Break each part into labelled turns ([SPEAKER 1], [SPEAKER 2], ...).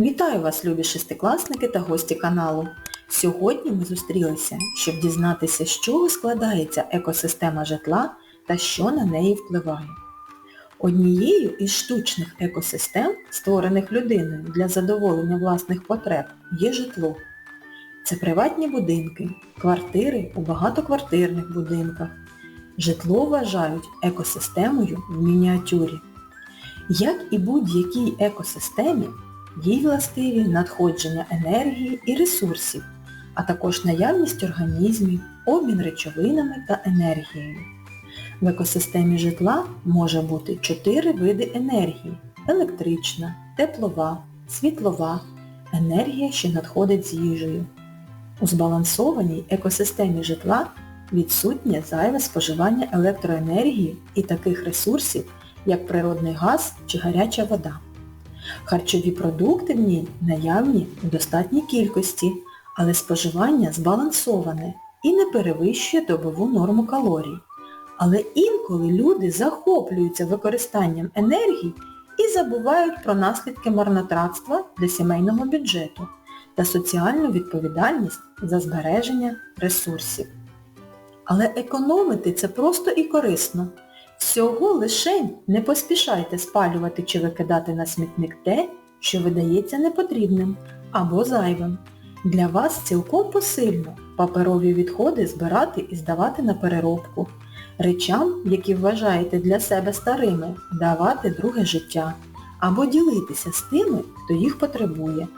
[SPEAKER 1] Вітаю вас, любі шестикласники та гості каналу. Сьогодні ми зустрілися, щоб дізнатися, з чого складається екосистема житла та що на неї впливає. Однією із штучних екосистем, створених людиною для задоволення власних потреб, є житло. Це приватні будинки, квартири у багатоквартирних будинках. Житло вважають екосистемою в мініатюрі. Як і будь-якій екосистемі, їй властиві надходження енергії і ресурсів, а також наявність організмів, обмін речовинами та енергією. В екосистемі житла може бути чотири види енергії – електрична, теплова, світлова, енергія, що надходить з їжею. У збалансованій екосистемі житла відсутнє зайве споживання електроенергії і таких ресурсів, як природний газ чи гаряча вода. Харчові продукти в ній наявні у достатній кількості, але споживання збалансоване і не перевищує добову норму калорій. Але інколи люди захоплюються використанням енергії і забувають про наслідки марнотратства для сімейного бюджету та соціальну відповідальність за збереження ресурсів. Але економити це просто і корисно. Всього лишень не поспішайте спалювати чи викидати на смітник те, що видається непотрібним або зайвим. Для вас цілком посильно паперові відходи збирати і здавати на переробку. Речам, які вважаєте для себе старими, давати друге життя або ділитися з тими, хто їх потребує,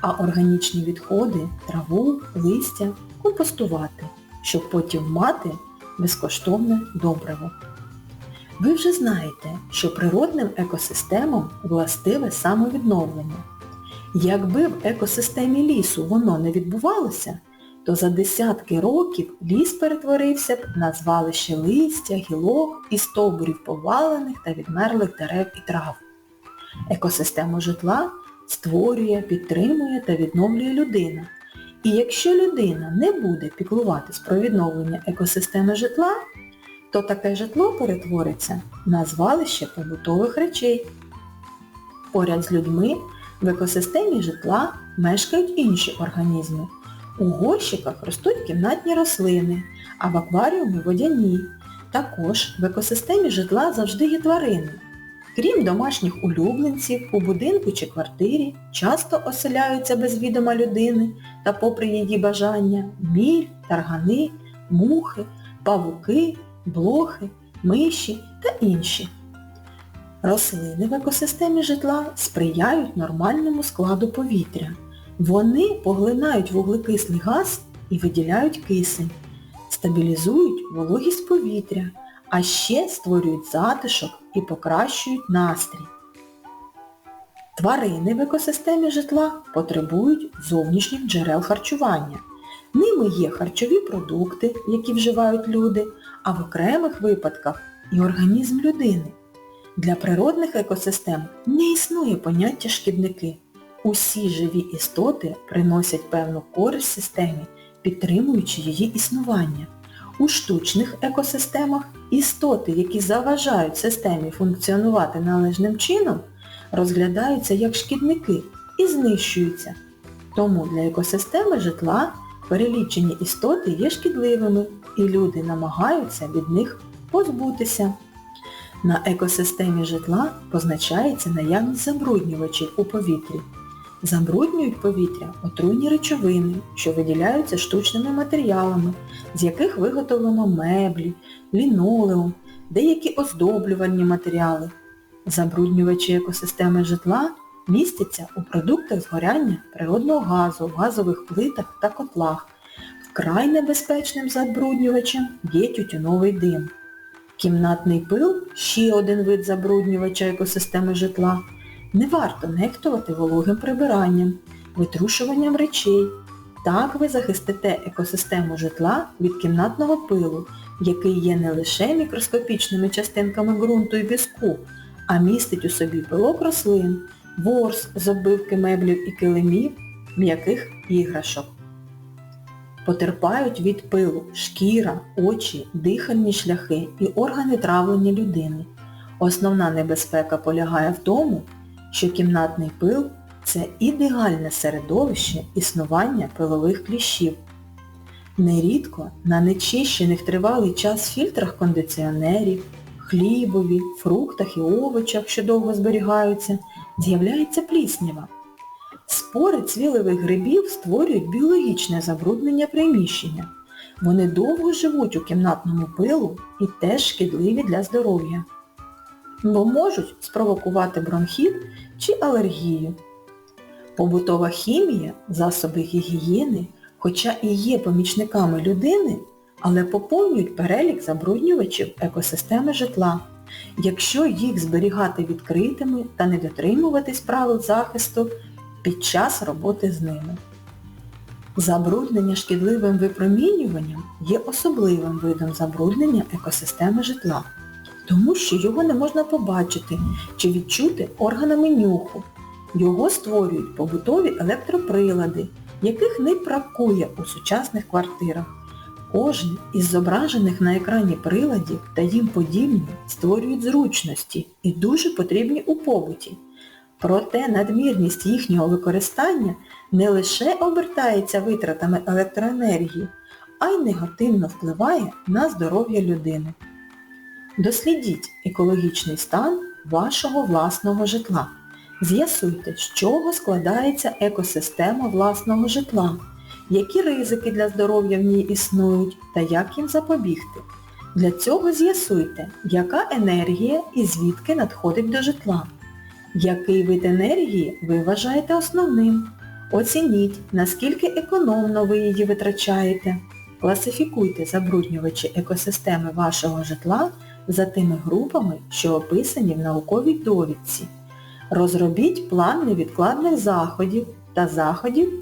[SPEAKER 1] а органічні відходи, траву, листя компостувати, щоб потім мати безкоштовне добриво. Ви вже знаєте, що природним екосистемам властиве самовідновлення. Якби в екосистемі лісу воно не відбувалося, то за десятки років ліс перетворився б на звалище листя, гілок і стовбурів повалених та відмерлих дерев і трав. Екосистему житла створює, підтримує та відновлює людина. І якщо людина не буде піклуватись про відновлення екосистеми житла, то таке житло перетвориться на звалище побутових речей. Поряд з людьми в екосистемі житла мешкають інші організми. У горщиках ростуть кімнатні рослини, а в акваріумі водяні. Також в екосистемі житла завжди є тварини. Крім домашніх улюбленців, у будинку чи квартирі часто оселяються без відома людини та попри її бажання міль, таргани, мухи, павуки, блохи, миші та інші. Рослини в екосистемі житла сприяють нормальному складу повітря. Вони поглинають вуглекислий газ і виділяють кисень, стабілізують вологість повітря, а ще створюють затишок і покращують настрій. Тварини в екосистемі житла потребують зовнішніх джерел харчування. Ними є харчові продукти, які вживають люди, а в окремих випадках і організм людини. Для природних екосистем не існує поняття шкідники. Усі живі істоти приносять певну користь системі, підтримуючи її існування. У штучних екосистемах істоти, які заважають системі функціонувати належним чином, розглядаються як шкідники і знищуються. Тому для екосистеми житла перелічені істоти є шкідливими і люди намагаються від них позбутися. На екосистемі житла позначається наявність забруднювачів у повітрі. Забруднюють повітря отруйні речовини, що виділяються штучними матеріалами, з яких виготовлено меблі, лінолеум, деякі оздоблювальні матеріали. Забруднювачі екосистеми житла містяться у продуктах згоряння природного газу, газових плитах та котлах. Вкрай небезпечним забруднювачем є тютюновий дим. Кімнатний пил – ще один вид забруднювача екосистеми житла. Не варто нехтувати вологим прибиранням, витрушуванням речей. Так ви захистите екосистему житла від кімнатного пилу, який є не лише мікроскопічними частинками ґрунту і піску, а містить у собі пилок рослин, ворс з оббивки меблів і килимів, м'яких іграшок. Потерпають від пилу шкіра, очі, дихальні шляхи і органи травлення людини. Основна небезпека полягає в тому, що кімнатний пил це ідеальне середовище існування пилових кліщів. Нерідко на нечищених тривалий час фільтрах кондиціонерів, хлібові, фруктах і овочах, що довго зберігаються, з'являється пліснява. Спори цвілевих грибів створюють біологічне забруднення приміщення. Вони довго живуть у кімнатному пилу і теж шкідливі для здоров'я, бо можуть спровокувати бронхіт чи алергію. Побутова хімія, засоби гігієни, хоча і є помічниками людини, але поповнюють перелік забруднювачів екосистеми житла, якщо їх зберігати відкритими та не дотримуватись правил захисту під час роботи з ними. Забруднення шкідливим випромінюванням є особливим видом забруднення екосистеми житла, тому що його не можна побачити чи відчути органами нюху. Його створюють побутові електроприлади, яких не бракує у сучасних квартирах. Кожен із зображених на екрані приладів та їм подібні створюють зручності і дуже потрібні у побуті. Проте надмірність їхнього використання не лише обертається витратами електроенергії, а й негативно впливає на здоров'я людини. Дослідіть екологічний стан вашого власного житла. З'ясуйте, з чого складається екосистема власного житла, які ризики для здоров'я в ній існують та як їм запобігти. Для цього з'ясуйте, яка енергія і звідки надходить до житла. Який вид енергії ви вважаєте основним? Оцініть, наскільки економно ви її витрачаєте. Класифікуйте забруднювачі екосистеми вашого житла за тими групами, що описані в науковій довідці. Розробіть план невідкладних заходів та заходів